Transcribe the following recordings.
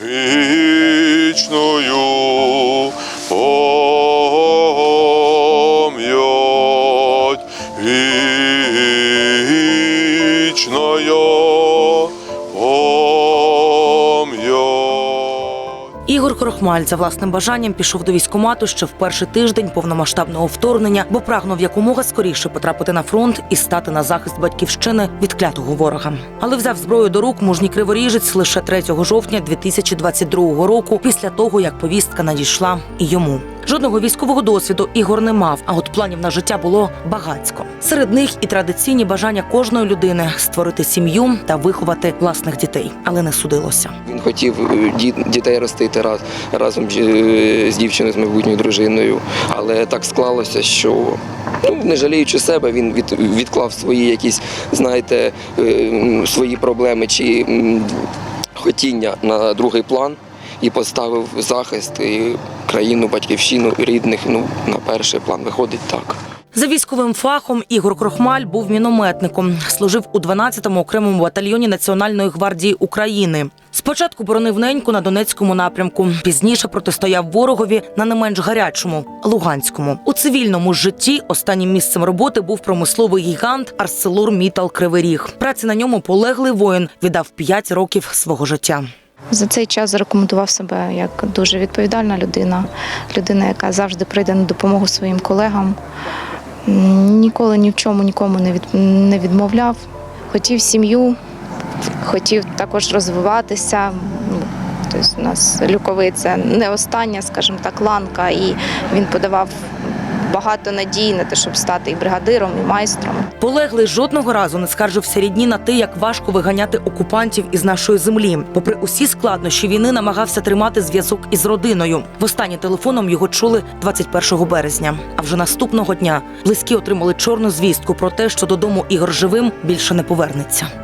вічною пам'ять вічною Ігор Крохмаль за власним бажанням пішов до військкомату ще в перший тиждень повномасштабного вторгнення, бо прагнув якомога скоріше потрапити на фронт і стати на захист батьківщини від клятого ворога. Але взяв зброю до рук мужній криворіжець лише 3 жовтня 2022 року, після того як повістка надійшла і йому. Жодного військового досвіду Ігор не мав, а от планів на життя було багацько. Серед них і традиційні бажання кожної людини створити сім'ю та виховати власних дітей, але не судилося. Він хотів е, дітей ростити раз, разом е, з дівчиною, з майбутньою дружиною. Але так склалося, що ну, не жаліючи себе, він від, відклав свої якісь, знаєте, е, свої проблеми чи хотіння на другий план і поставив захист і країну, батьківщину, рідних ну, на перший план. Виходить так. За військовим фахом Ігор Крохмаль був мінометником. Служив у 12-му окремому батальйоні Національної гвардії України. Спочатку боронив неньку на Донецькому напрямку. Пізніше протистояв ворогові на не менш гарячому Луганському. У цивільному житті останнім місцем роботи був промисловий гігант Арселор Мітал Кривий Ріг. Праці на ньому полеглий воїн віддав 5 років свого життя. За цей час зарекомендував себе як дуже відповідальна людина, людина, яка завжди прийде на допомогу своїм колегам. Ніколи ні в чому нікому не, від, не відмовляв. Хотів сім'ю, хотів також розвиватися. Тобто у нас люковий це не остання, скажімо так, ланка, і він подавав багато надій на те, щоб стати і бригадиром, і майстром. Полеглий жодного разу не скаржився рідні на те, як важко виганяти окупантів із нашої землі. Попри усі складнощі війни, намагався тримати зв'язок із родиною. Востаннє телефоном його чули 21 березня. А вже наступного дня близькі отримали чорну звістку про те, що додому Ігор живим більше не повернеться.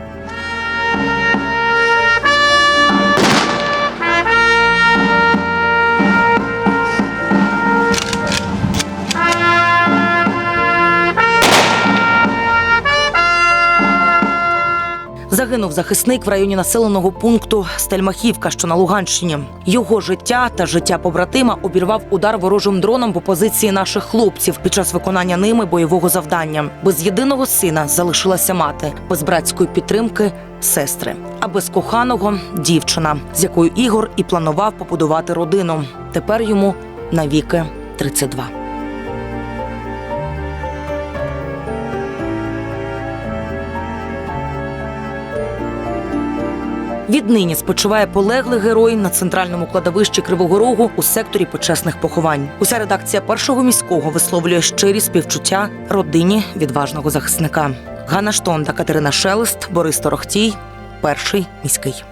Загинув захисник в районі населеного пункту Стельмахівка, що на Луганщині. Його життя та життя побратима обірвав удар ворожим дроном по позиції наших хлопців під час виконання ними бойового завдання. Без єдиного сина залишилася мати, без братської підтримки сестри, а без коханого дівчина, з якою Ігор і планував побудувати родину. Тепер йому навіки 32. Віднині спочиває полеглий герой на центральному кладовищі Кривого Рогу у секторі почесних поховань. Уся редакція першого міського висловлює щирі співчуття родині відважного захисника. Ганна Штонда, Катерина Шелест, Борис Торохтій, перший міський.